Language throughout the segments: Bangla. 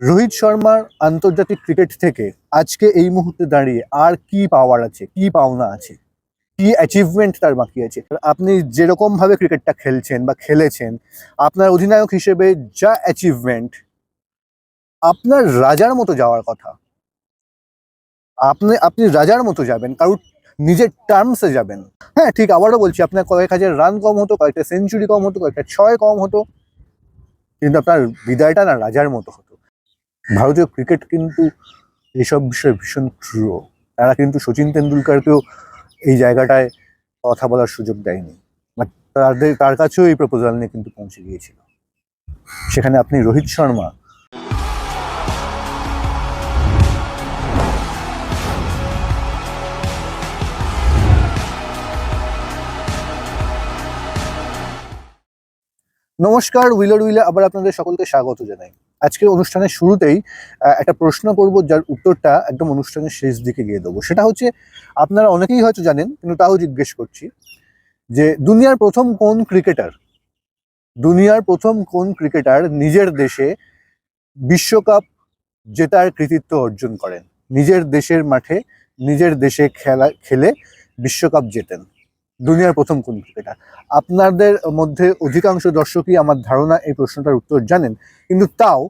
রোহিত শর্মার আন্তর্জাতিক ক্রিকেট থেকে আজকে এই মুহূর্তে দাঁড়িয়ে আর কি পাওয়ার আছে, কি পাওনা আছে, কি অ্যাচিভমেন্ট তার বাকি আছে? আপনি যেরকম ভাবে ক্রিকেটটা খেলছেন বা খেলেছেন, আপনার অধিনায়ক হিসেবে যা অ্যাচিভমেন্ট আপনার রাজার মতো যাওয়ার কথা, আপনি আপনি রাজার মতো যাবেন, কারুর নিজের টার্মসে যাবেন। হ্যাঁ ঠিক আবারও বলছি, আপনার কয়েক হাজার রান কম হতো, কয়েকটা সেঞ্চুরি কম হতো, কয়েকটা ছয় কম হতো, কিন্তু আপনার বিদায়টা না রাজার মতো হতো। ভারতীয় ক্রিকেট কিন্তু এইসব বিষয়ে ভীষণ ট্রুও তারা কিন্তু সচিন তেন্ডুলকারকেও এই জায়গাটায় কথা বলার সুযোগ দেয়নি। বাট তাদের, তার কাছেও এই প্রপোজাল নিয়ে কিন্তু পৌঁছে গিয়েছিল। সেখানে আপনি রোহিত শর্মা নমস্কার, উইলার উইলে, আবার আপনাদের সকলকে স্বাগত জানাই। আজকের অনুষ্ঠানের শুরুতেই একটা প্রশ্ন করব যার উত্তরটা একদম অনুষ্ঠানের শেষ দিকে গিয়ে দেবো। সেটা হচ্ছে, আপনারা অনেকেই হয়তো জানেন, কিন্তু তাও জিজ্ঞেস করছি, যে দুনিয়ার প্রথম কোন ক্রিকেটার, দুনিয়ার প্রথম কোন ক্রিকেটার নিজের দেশে বিশ্বকাপ জেতার কৃতিত্ব অর্জন করেন? নিজের দেশের মাঠে, নিজের দেশে খেলা, খেলে বিশ্বকাপ জেতেন। দুনিয়ার প্রথম কোন ক্রিকেটার আপনাদের মধ্যে অধিকাংশ দর্শকই আমার ধারণা এই প্রশ্নটার উত্তর জানেন, কিন্তু তাও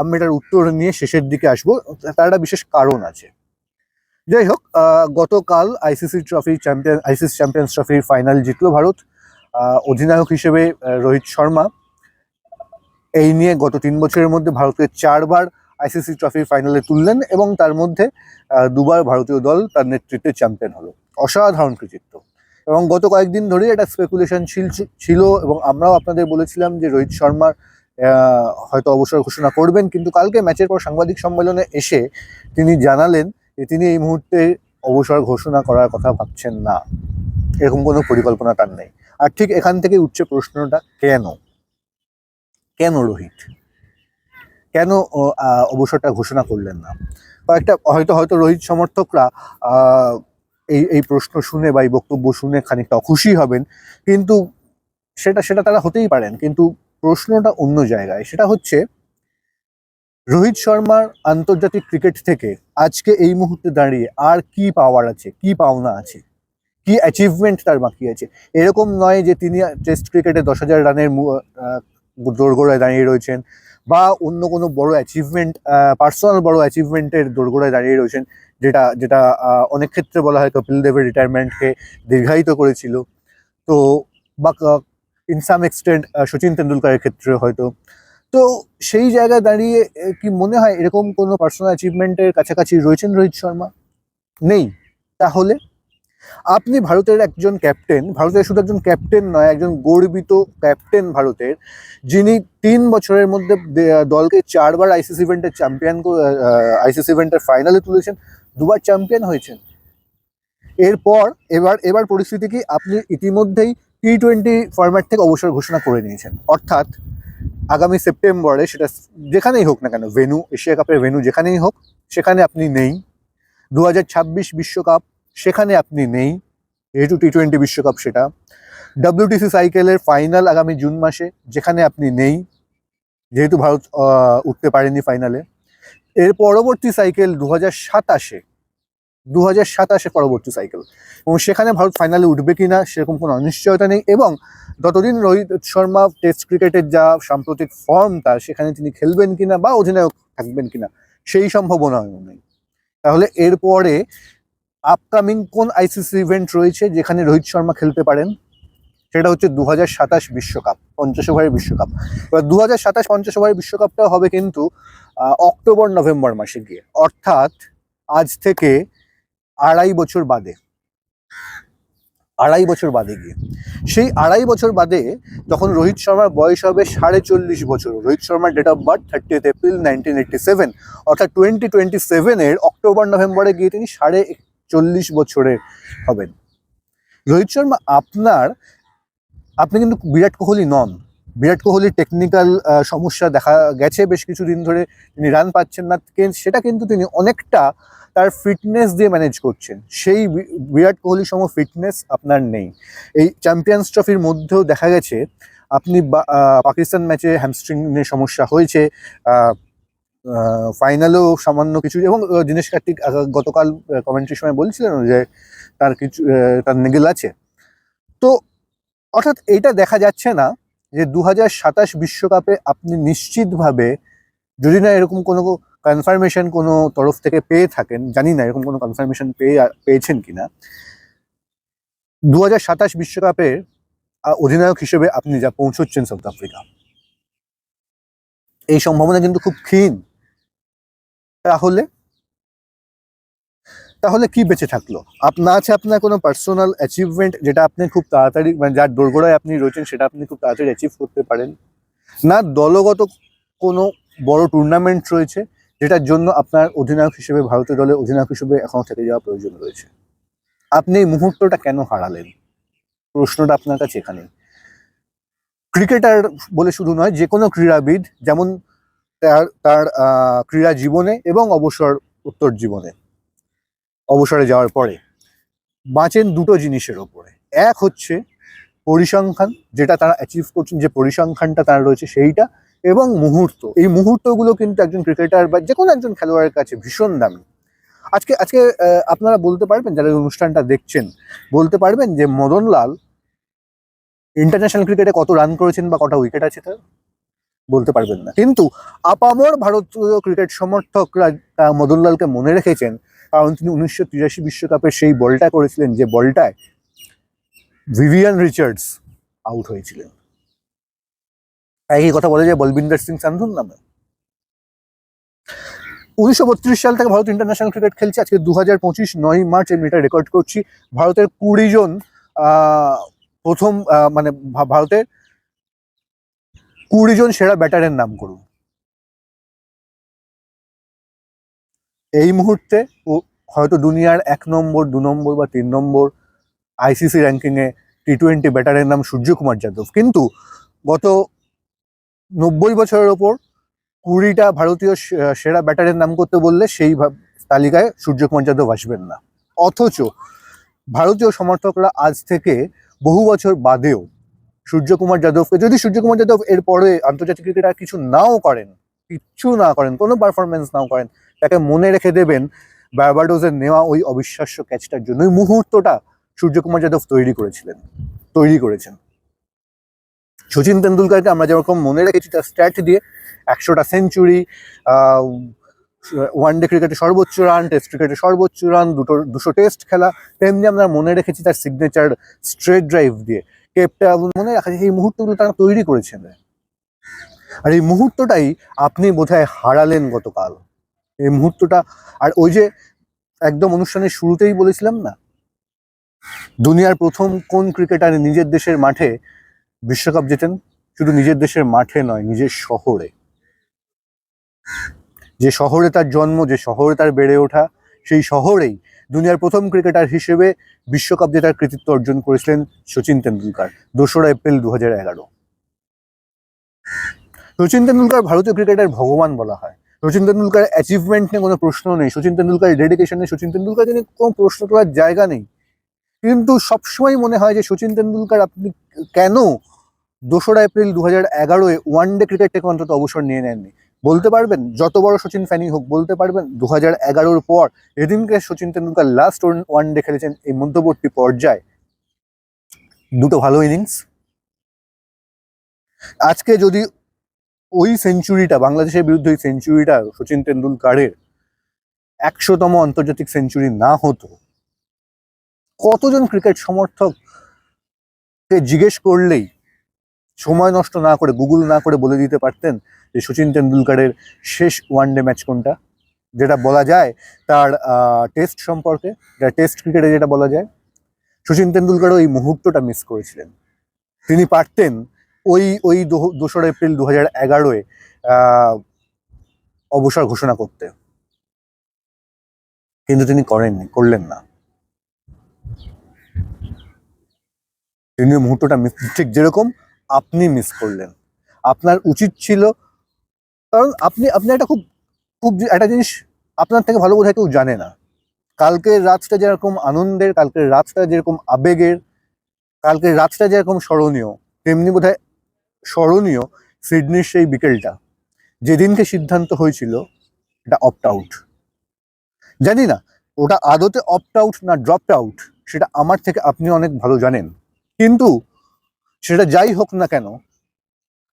আমি এটার উত্তর নিয়ে শেষের দিকে আসব। তার একটা বিশেষ কারণ আছে। যাই হোক গতকাল ICC trophy champion, ICC champions ট্রফির ফাইনাল জিতলো ভারত। অধিনায়ক হিসেবে রোহিত শর্মা। এই নিয়ে গত তিন বছরের মধ্যে ভারতকে চারবার আইসিসি ট্রফির ফাইনালে তুললেন এবং তার মধ্যে দুবার ভারতীয় দল তার নেতৃত্বে চ্যাম্পিয়ন হলো। অসাধারণ কৃতিত্ব এবং গত কয়েকদিন ধরেই একটা স্পেকুলেশন ছিল এবং আমরাও আপনাদের বলেছিলাম যে রোহিত শর্মার হয়তো অবসর ঘোষণা করবেন, কিন্তু কালকে ম্যাচের পর সাংবাদিক সম্মেলনে এসে তিনি জানালেন যে তিনি এই মুহূর্তে অবসর ঘোষণা করার কথা ভাবছেন না। এরকম কোনো পরিকল্পনা তার নেই। আর ঠিক এখান থেকে উঠছে প্রশ্নটা, কেন? কেন রোহিত? কেন অবসরটা ঘোষণা করলেন না? কয়েকটা, হয়তো হয়তো রোহিত সমর্থকরা এই এই প্রশ্ন শুনে বা এই বক্তব্য শুনে খানিকটা অখুশি হবেন। কিন্তু সেটা সেটা তারা হতেই পারেন। কিন্তু প্রশ্নটা অন্য জায়গায়। সেটা হচ্ছে, রোহিত শর্মার আন্তর্জাতিক ক্রিকেট থেকে আজকে এই মুহূর্তে দাঁড়িয়ে আর কি পাওয়ার আছে? কি পাওনা আছে? কি অ্যাচিভমেন্ট তার বাকি আছে? এরকম নয় যে তিনি টেস্ট ক্রিকেটে দশ হাজার রানের দোরগোড়ায় দাঁড়িয়ে রয়েছেন। বা অন্য কোনো বড় অ্যাচিভমেন্ট পার্সোনাল বড় অ্যাচিভমেন্টের দোরগোড়ায় দাঁড়িয়ে রয়েছেন, যেটা যেটা অনেক ক্ষেত্রে বলা হয় কপিল দেবের রিটায়ারমেন্টকে দীর্ঘায়িত করেছিল। তো, বা ইন সাম এক্সটেন্ট সচিন তেন্ডুলকারের ক্ষেত্রে হয়তো। তো, সেই জায়গায় দাঁড়িয়ে কি মনে হয় এরকম কোনো পার্সোনাল অ্যাচিভমেন্টের কাছাকাছি রয়েছেন রোহিত শর্মা? নেই। তাহলে? আপনি ভারতের একজন ক্যাপ্টেন, ভারতের শুধু একজন ক্যাপ্টেন নয়, একজন গর্বিত ক্যাপ্টেন ভারতের, যিনি তিন বছরের মধ্যে দলকে চারবার আইসিসি ইভেন্টের চ্যাম্পিয়ন আইসিসি ইভেন্টের ফাইনালে তুলেছেন, দুবার চ্যাম্পিয়ন হয়েছেন। এরপর, এবার এবার পরিস্থিতি কি? আপনি ইতিমধ্যেই টি টোয়েন্টি ফরম্যাট থেকে অবসর ঘোষণা করে নিয়েছেন। অর্থাৎ, আগামী সেপ্টেম্বরে সেটা যেখানেই হোক না কেন ভেনু এশিয়া কাপের ভেনু যেখানেই হোক, সেখানে আপনি নেই। দু বিশ্বকাপ সেখানে আপনি নেই। যেহেতু টি টোয়েন্টি বিশ্বকাপ সেটা। ডাব্লিউটিসি সাইকেলের ফাইনাল আগামী জুন মাসে, যেখানে আপনি নেই। যেহেতু ভারত উঠতে পারেনি ফাইনালে এর পরবর্তী সাইকেল দু হাজার সাতাশে। দু হাজার সাতাশে পরবর্তী সাইকেল এবং সেখানে ভারত ফাইনালে উঠবে কিনা, সেরকম কোনো অনিশ্চয়তা নেই। এবং ততদিন রোহিত শর্মা টেস্ট ক্রিকেটের যা সাম্প্রতিক ফর্ম তার সেখানে তিনি খেলবেন কিনা বা অধিনায়ক থাকবেন কিনা, সেই সম্ভাবনাও নেই। তাহলে এরপরে আপকামিং কোন আইসিসি ইভেন্ট রয়েছে যেখানে রোহিত শর্মা খেলতে পারেন? সেটা হচ্ছে দু সাতাশ বিশ্বকাপ, পঞ্চাশ ওভারের বিশ্বকাপ। এবার দু হাজার সাতাশ, পঞ্চাশ ওভারের বিশ্বকাপটা হবে কিন্তু অক্টোবর, নভেম্বর মাসে গিয়ে। অর্থাৎ আজ থেকে আড়াই বছর বাদে, আড়াই বছর বাদে গিয়ে। সেই আড়াই বছর বাদে যখন রোহিত শর্মার বয়স হবে সাড়ে চল্লিশ বছর, রোহিত শর্মার date of birth thirty April nineteen eighty seven অর্থাৎ টোয়েন্টি টোয়েন্টি সেভেনের অক্টোবর, নভেম্বরে গিয়ে তিনি সাড়ে চল্লিশ বছরের হবেন। রোহিত শর্মা আপনার, আপনি কিন্তু বিরাট কোহলি নন। বিরাট কোহলির টেকনিক্যাল সমস্যা দেখা গেছে বেশ কিছুদিন ধরে, তিনি রান পাচ্ছেন না। সেটা কিন্তু তিনি অনেকটা তার ফিটনেস দিয়ে ম্যানেজ করছেন। সেই বিরাট কোহলি সম ফিটনেস আপনার নেই। এই চ্যাম্পিয়ন্স ট্রফির মধ্যেও দেখা গেছে, আপনি পাকিস্তান ম্যাচে হ্যামস্ট্রিং সমস্যা হয়েছে ফাইনালেও সামান্য কিছু এবং দীনেশ কার্তিক গতকাল কমেন্ট্রির সময় বলছিলেন যে তার কিছু তার নেগেল আছে। তো, অর্থাৎ এইটা দেখা যাচ্ছে না যে দু বিশ্বকাপে আপনি নিশ্চিতভাবে যদি না এরকম কোনো কনফার্মেশন কোনো তরফ থেকে পেয়ে থাকেন, জানি না এরকম কোনো কনফার্মেশন পেয়ে, পেয়েছেন কিনা দু হাজার সাতাশ বিশ্বকাপে অধিনায়ক হিসেবে আপনি যা পৌঁছচ্ছেন সাউথ আফ্রিকা। এই সম্ভাবনা কিন্তু খুব ক্ষীণ। তাহলে? তাহলে কি বেঁচে থাকল? আপনার আছে আপনার কোনো পার্সোনাল অ্যাচিভমেন্ট যেটা আপনি খুব তাড়াতাড়ি মানে যার দোরগোড়ায় আপনি রয়েছেন সেটা আপনি খুব তাড়াতাড়ি অ্যাচিভ করতে পারেন। না, দলগত কোনো বড় টুর্নামেন্ট রয়েছে যেটার জন্য আপনার অধিনায়ক হিসেবে, ভারতীয় দলের অধিনায়ক হিসেবে এখনও থেকে যাওয়া প্রয়োজন রয়েছে। আপনি এই মুহূর্তটা কেন হারালেন? প্রশ্নটা আপনার কাছে এখানে। ক্রিকেটার বলে শুধু নয় যে কোনো ক্রীড়াবিদ, যেমন তার তার ক্রীড়া জীবনে এবং অবসর, উত্তর জীবনে। অবসরে যাওয়ার পরে বাঁচেন দুটো জিনিসের ওপরে। এক হচ্ছে পরিসংখ্যান, যেটা তারা অ্যাচিভ করছেন, যে পরিসংখ্যানটা তার রয়েছে সেইটা এবং মুহূর্ত। এই মুহূর্তগুলো কিন্তু একজন ক্রিকেটার বা যে কোনো একজন খেলোয়াড়ের কাছে ভীষণ দামি। আজকে আজকে আপনারা বলতে পারবেন, যারা অনুষ্ঠানটা দেখছেন, বলতে পারবেন যে মদনলাল ইন্টারন্যাশনাল ক্রিকেটে কত রান করেছেন বা কটা উইকেট আছে তার? বলতে পারবেন না। কিন্তু আপামর ভারতীয় ক্রিকেট সমর্থকরা মদনলালকে মনে রেখেছেন, কারণ তিনি উনিশশো তিরাশি বিশ্বকাপে সেই বলটা করেছিলেন, যে বলটায় ভিভিয়ান রিচার্ডস আউট হয়েছিলেন। একই কথা বলে যায় বলবিন্দর সিং সান্ধুর নামে। উনিশশো বত্রিশ সাল থেকে ভারত ইন্টারন্যাশনাল ক্রিকেট খেলছে। আজকে দু হাজার পঁচিশ নয় মার্চ আমি এটা রেকর্ড করছি। ভারতের কুড়ি জন প্রথম মানে ভারতের কুড়ি জন সেরা ব্যাটারের নাম করুন। এই মুহূর্তে ও হয়তো দুনিয়ার এক নম্বর, দু নম্বর বা তিন নম্বর আইসিসি র্যাঙ্কিংয়ে টি টোয়েন্টি ব্যাটারের নাম সূর্যকুমার যাদব। কিন্তু গত নব্বই বছরের ওপর কুড়িটা ভারতীয় সেরা ব্যাটারের নাম করতে বললে সেই তালিকায় সূর্যকুমার যাদব আসবেন না। অথচ ভারতীয় সমর্থকরা আজ থেকে বহু বছর বাদেও সূর্যকুমার যাদবকে যদি সূর্যকুমার যাদব এর পরে আন্তর্জাতিক ক্রিকেট আর কিছু নাও করেন কিচ্ছু না করেন, কোনো পারফরমেন্স নাও করেন, তাকে মনে রেখে দেবেন বার্বাডোজের নেওয়া ওই অবিশ্বাস্য ক্যাচটার জন্য, ওই মুহূর্তটা সূর্যকুমার যাদব তৈরি করেছিলেন, তৈরি করেছেন। সচিন তেন্ডুলকারকে আমরা যেরকম মনে রেখেছি তার স্ট্যাট দিয়ে, একশোটা সেঞ্চুরি ওয়ান ডে ক্রিকেটে সর্বোচ্চ রান টেস্ট ক্রিকেটে সর্বোচ্চ রান দুটো, দুশো টেস্ট খেলা, তেমনি আমরা মনে রেখেছি তার সিগনেচার স্ট্রেট ড্রাইভ দিয়ে। কেপটা মনে রাখা এই মুহূর্তগুলো তারা তৈরি করেছেন। আর এই মুহূর্তটাই আপনি বোধহয় হারালেন গতকাল। এই মুহূর্তটা, আর ওই যে একদম অনুষ্ঠানের শুরুতেই বলেছিলাম না? দুনিয়ার প্রথম কোন ক্রিকেটার নিজের দেশের মাঠে বিশ্বকাপ জেতেন? শুধু নিজের দেশের মাঠে নয়, নিজের শহরে। যে শহরে তার জন্ম, যে শহরে তার বেড়ে ওঠা সেই শহরেই দুনিয়ার প্রথম ক্রিকেটার হিসেবে বিশ্বকাপ জেতার কৃতিত্ব অর্জন করেছিলেন সচিন তেন্ডুলকার, দোসরা এপ্রিল দু হাজার এগারো। সচিন তেন্ডুলকার ভারতীয় ক্রিকেটের ভগবান বলা হয়। সচিন তেন্ডুলকার অ্যাচিভমেন্ট নিয়ে কোনো প্রশ্ন নেই সচিন তেন্ডুলকার ডেডিকেশন নেই সচিন তেন্ডুলকার নিয়ে কোনো প্রশ্ন তোলার জায়গা নেই। কিন্তু সবসময় মনে হয় যে সচিন তেন্ডুলকার আপনি কেন দোসরা এপ্রিল দু হাজার এগারোয় ওয়ান ডে ক্রিকেট থেকে অন্তত অবসর নিয়ে নেননি? বলতে পারবেন, যত বড় সচিন ফ্যানি হোক বলতে পারবেন দু হাজার এগারোর পর যেদিনকে Sachin Tendulkar last one day খেলেছেন এই মধ্যবর্তী পর্যায়ে। দুটো ভালো ইনিংস আজকে যদি ওই সেঞ্চুরিটা বাংলাদেশের বিরুদ্ধে ওই সেঞ্চুরিটা সচিন তেন্ডুলকারের একশোতম আন্তর্জাতিক সেঞ্চুরি না হতো, কতজন ক্রিকেট সমর্থক জিজ্ঞেস করলেই সময় নষ্ট না করে গুগল না করে বলে দিতে পারতেন? যে সচিন তেন্ডুলকারের শেষ ওয়ানডে ম্যাচ কোনটা? যেটা বলা যায় তার টেস্ট সম্পর্কে যেটা টেস্ট ক্রিকেটে যেটা বলা যায়, সচিন তেন্ডুলকারও এই মুহূর্তটা মিস করেছিলেন। তিনি পারতেন ওই ওই দোসরা এপ্রিল দু হাজার এগারোয় অবসর ঘোষণা করতে। কিন্তু তিনি করেননি, করলেন না। তিনি মুহূর্তটা মিস ঠিক যেরকম আপনি মিস করলেন। আপনার উচিত ছিল কারণ আপনি আপনি একটা খুব খুব একটা জিনিস আপনার থেকে ভালো বোধহয় কেউ জানে না। কালকের রাতটা যেরকম আনন্দের, কালকের রাতটা যেরকম আবেগের, কালকের রাতটা যেরকম স্মরণীয়, তেমনি বোধহয় স্মরণীয় সিডনির সেই বিকেলটা। যেদিনকে সিদ্ধান্ত হয়েছিল, এটা অপ্ট আউট জানি না, ওটা আদতে অপ্ট আউট না ড্রপড আউট সেটা আমার থেকে আপনি অনেক ভালো জানেন। কিন্তু সেটা যাই হোক না কেন,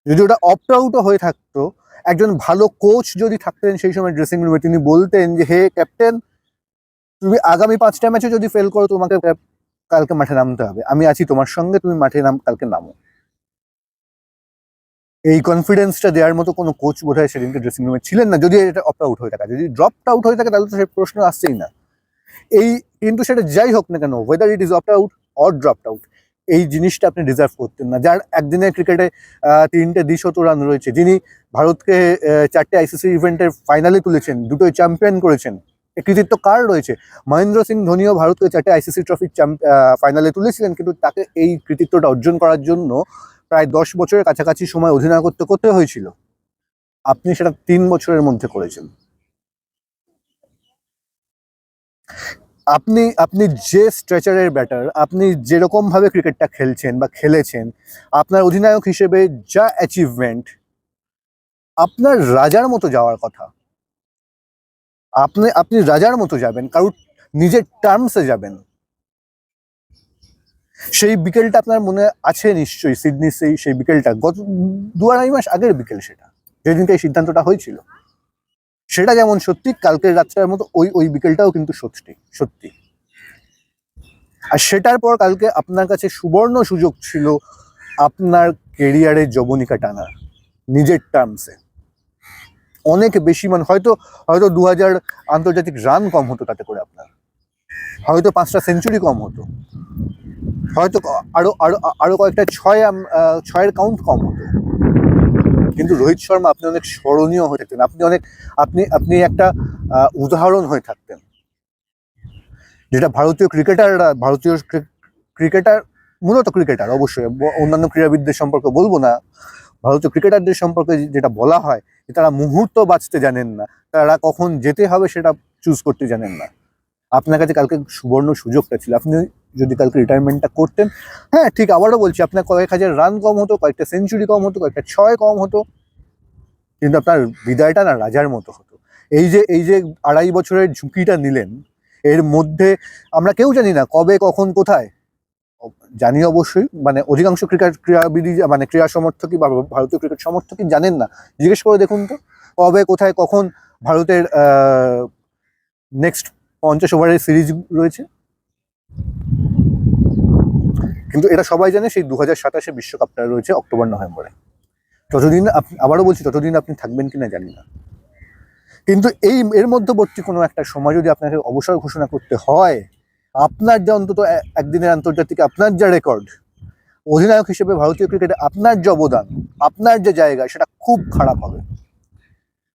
যদি ওটা অপ্ট আউটও হয়ে থাকতো একজন ভালো কোচ যদি থাকতেন, সেই সময় ড্রেসিং রুমে তিনি বলতেন যে, হে ক্যাপ্টেন তুমি আগামী পাঁচটা ম্যাচে যদি ফেল করো, তোমাকে কালকে মাঠে নামতে হবে। আমি আছি তোমার সঙ্গে, তুমি মাঠে নাম, কালকে নামো। এই কনফিডেন্সটা দেওয়ার মতো কোনো কোচ বোধ হয় সেদিনকে ড্রেসিং রুমে ছিলেন না। যদি এটা অপ্ট আউট হয়ে থাকে, যদি ড্রপ আউট হয়ে থাকে, তাহলে তো সে প্রশ্ন আসছেই না। এই, কিন্তু সেটা যাই হোক না কেন whether it is opt out or drop out এই জিনিসটা আপনি ডিজার্ভ করতেন না। যার একদিনের ক্রিকেটে তিনটে দ্বিশত রান রয়েছে, যিনি ভারতকে চারটে আইসিসি ইভেন্টের ফাইনালে তুলেছেন, দুটোই চ্যাম্পিয়ন করেছেন কৃতিত্ব কার রয়েছে? মহেন্দ্র সিং ধোনিও ভারতকে চারটে আইসিসি ট্রফির ফাইনালে তুলেছিলেন, কিন্তু তাকে এই কৃতিত্বটা অর্জন করার জন্য প্রায় দশ বছরের কাছাকাছি সময় অধিনায়কত্ব করতে হয়েছিল। আপনি সেটা তিন বছরের মধ্যে করেছেন। আপনি আপনি যে স্ট্রেচারের ব্যাটার আপনি যেরকম ভাবে ক্রিকেটটা খেলছেন বা খেলেছেন, আপনার অধিনায়ক হিসেবে যা অ্যাচিভমেন্ট আপনার রাজার মতো যাওয়ার কথা। আপনি আপনি রাজার মতো যাবেন, কারুর নিজের টার্মসে যাবেন। সেই বিকেলটা আপনার মনে আছে নিশ্চয়ই সিডনি সেই সেই বিকেলটা। গত দু আড়াই মাস আগের বিকেল সেটা, যেদিনকে এই সিদ্ধান্তটা হয়েছিল। সেটা যেমন সত্যি, কালকের রাত্রের মতো ওই ওই বিকেলটাও কিন্তু সত্যি সত্যি। আর সেটার পর কালকে আপনার কাছে সুবর্ণ সুযোগ ছিল আপনার কেরিয়ারে যবনিকা টানার, নিজের টার্মসে অনেক বেশি মানে হয়তো হয়তো দু হাজার আন্তর্জাতিক রান কম হতো তাতে করে আপনার। হয়তো পাঁচটা সেঞ্চুরি কম হতো। হয়তো আরও আরও আরও কয়েকটা ছয় ছয়ের কাউন্ট কম হতো। কিন্তু রোহিত শর্মা আপনি অনেক স্মরণীয় হয়ে থাকতেন। আপনি অনেক, আপনি আপনি একটা উদাহরণ হয়ে থাকতেন। যেটা ভারতীয় ক্রিকেটাররা ভারতীয় ক্রিকেটার, মূলত ক্রিকেটার, অবশ্যই অন্যান্য ক্রীড়াবিদদের সম্পর্কে বলব না। ভারতীয় ক্রিকেটারদের সম্পর্কে যেটা বলা হয়, যে তারা মুহূর্ত বাঁচতে জানেন না। তারা কখন যেতে হবে সেটা চুজ করতে জানেন না। আপনার কাছে কালকে সুবর্ণ সুযোগটা ছিল। আপনি যদি কালকে রিটায়ারমেন্টটা করতেন। হ্যাঁ ঠিক আবারও বলছি, আপনার কয়েক হাজার রান কম হতো, কয়েকটা সেঞ্চুরি কম হতো, কয়েকটা ছয় কম হতো। কিন্তু আপনার বিদায়টা না রাজার মতো হতো। এই যে এই যে আড়াই বছরের ঝুঁকিটা নিলেন, এর মধ্যে আমরা কেউ জানি না কবে, কখন, কোথায়। জানি অবশ্যই মানে অধিকাংশ ক্রিকেট ক্রীড়াবিদই মানে ক্রীড়া সমর্থকই বা ভারতীয় ক্রিকেট সমর্থকই জানেন না। জিজ্ঞেস করে দেখুন তো, কবে, কোথায়, কখন ভারতের নেক্সট পঞ্চাশ ওভারের সিরিজ রয়েছে? কিন্তু এটা সবাই জানে, সেই দু হাজার সাতাশে বিশ্বকাপটা রয়েছে অক্টোবর, নভেম্বরে। ততদিন আপনি আবারও বলছি, ততদিন আপনি থাকবেন কিনা জানি না। কিন্তু এই, এর মধ্যবর্তী কোনো একটা সময় যদি আপনাকে অবসর ঘোষণা করতে হয়, আপনার যে অন্তত একদিনের আন্তর্জাতিক, আপনার যা রেকর্ড, অধিনায়ক হিসেবে ভারতীয় ক্রিকেটে আপনার যে অবদান, আপনার যে জায়গা, সেটা খুব খারাপ হবে।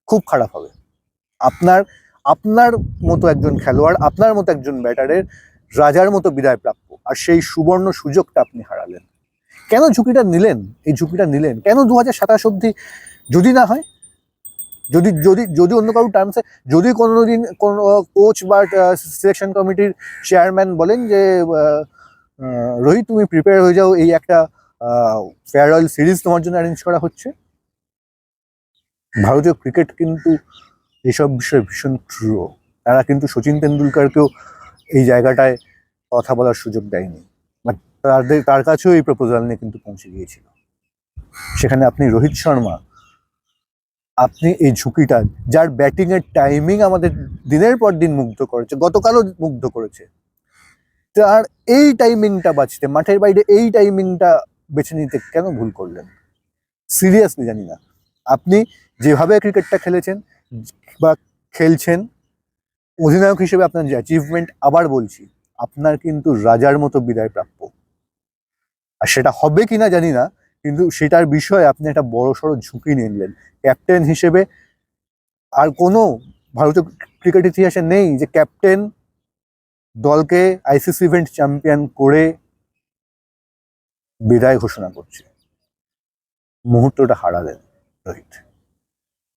খুব খারাপ হবে। আপনার আপনার মতো একজন খেলোয়াড়, আপনার মতো একজন ব্যাটারের রাজার মতো বিদায় প্রাপ্য আর সেই সুবর্ণ সুযোগটা আপনি হারালেন। কেন ঝুঁকিটা নিলেন? এই ঝুঁকিটা নিলেন। কেন দু হাজার সাতাশ অব্দি যদি না হয়? যদি যদি যদি অন্য কারোর টার্মসে যদি কোনোদিন কোনো কোচ বা সিলেকশন কমিটির চেয়ারম্যান বলেন যে রোহিত, তুমি প্রিপেয়ার হয়ে যাও, এই একটা ফেয়ারওয়েল সিরিজ তোমার জন্য অ্যারেঞ্জ করা হচ্ছে। ভারতীয় ক্রিকেট কিন্তু এইসব বিষয়ে ভীষণ ট্রুও তারা কিন্তু সচিন তেন্ডুলকারকেও এই জায়গাটায় কথা বলার সুযোগ দেয়নি। বাট তাদের, তার কাছেও এই প্রপোজাল নিয়ে কিন্তু পৌঁছে গিয়েছিল। সেখানে আপনি রোহিত শর্মা, আপনি এই ঝুঁকিটা, যার ব্যাটিং এর টাইমিং আমাদের দিনের পর দিন মুগ্ধ করেছে, গতকালও মুগ্ধ করেছে। তার এই টাইমিংটা বাঁচতে, মাঠের বাইরে এই টাইমিংটা বেছে নিতে কেন ভুল করলেন? সিরিয়াসলি জানি না। আপনি যেভাবে ক্রিকেটটা খেলেছেন বা খেলছেন অধিনায়ক হিসেবে আপনার যে অ্যাচিভমেন্ট আবার বলছি, আপনার কিন্তু রাজার মতো বিদায় প্রাপ্য। আর সেটা হবে কিনা জানি না, কিন্তু সেটার বিষয়ে আপনি একটা বড় সড়ো ঝুঁকি নিলেন। ক্যাপ্টেন হিসেবে আর কোনো ভারতীয় ক্রিকেট ইতিহাসে নেই যে ক্যাপ্টেন দলকে আইসিসি ইভেন্ট চ্যাম্পিয়ন করে বিদায় ঘোষণা করছে। মুহূর্তটা হারালেন রোহিত।